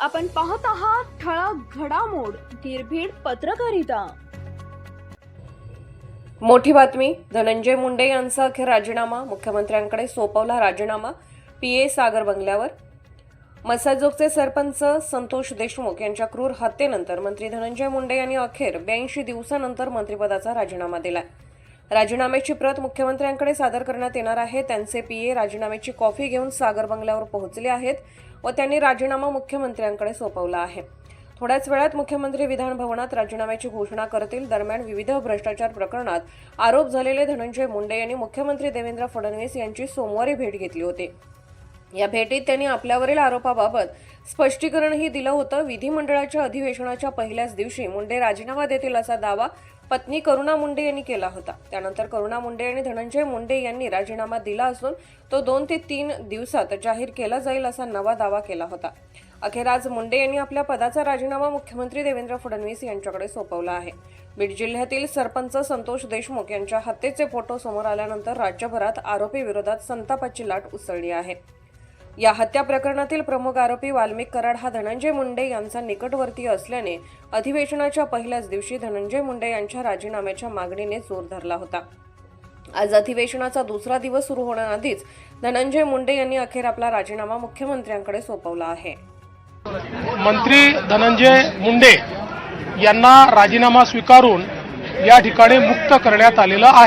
आपण पाहत आहात ठळक घडामोड निर्भीड पत्रकारिता. मोठी बातमी धनंजय मुंडे यांचा अखेर राजीनामा मुख्यमंत्र्यांकडे सोपवला राजीनामा पी ए सागर बंगल्यावर. मसाजोगचे सरपंच संतोष देशमुख यांच्या क्रूर हत्येनंतर मंत्री धनंजय मुंडे यांनी अखेर ब्याऐंशी दिवसानंतर मंत्रिपदाचा राजीनामा दिला राजीनाम्याची प्रत मुख्यमंत्र्यांकडे सादर करण्यात येणार आहे. त्यांचे पीए राजीनाम्याची कॉफी घेऊन सागर बंगल्यावर पोहोचले आहेत व त्यांनी राजीनामा मुख्यमंत्र्यांकडे सोपवला आहे. थोड्याच वेळात मुख्यमंत्री विधान भवनात राजीनाम्याची घोषणा करतील. दरम्यान विविध भ्रष्टाचार प्रकरणात आरोप झालेले धनंजय मुंडे यांनी मुख्यमंत्री देवेंद्र फडणवीस यांची सोमवारी भेट घेतली होती. या भेटीत त्यांनी आपल्यावरील आरोपाबाबत स्पष्टीकरणही दिलं होतं. विधिमंडळाच्या अधिवेशनाच्या पहिल्याच दिवशी मुंडे राजीनामा देतील असा दावा पत्नी करुणा मुंडे यांनी केला होता. त्यानंतर करुणा मुंडे आणि धनंजय मुंडे यांनी राजीनामा दिला असून तो दोन ते तीन दिवसात जाहीर केला जाईल असा नवा दावा केला होता. अखेर आज मुंडे यांनी आपल्या पदाचा राजीनामा मुख्यमंत्री देवेंद्र फडणवीस यांच्याकडे सोपवला आहे. बीड जिल्ह्यातील सरपंच संतोष देशमुख यांच्या हत्येचे फोटो समोर आल्यानंतर राज्यभरात आरोपी विरोधात संतापाची लाट उसळली आहे. या हत्या प्रकरणातील प्रमुख आरोपी वाल्मिक कराड हा धनंजय मुंडे यांचा निकटवर्तीय असल्याने अधिवेशनाच्या पहिल्याच दिवशी धनंजय मुंडे यांच्या राजीनाम्याच्या मागणीने जोर धरला होता. आज अधिवेशनाचा दुसरा दिवस सुरू होण्याआधीच धनंजय मुंडे यांनी अखेर आपला राजीनामा मुख्यमंत्र्यांकडे सोपवला आहे. मंत्री धनंजय मुंडे यांना राजीनामा स्वीकारून या ठिकाणी मुक्त करण्यात आलेला आहे.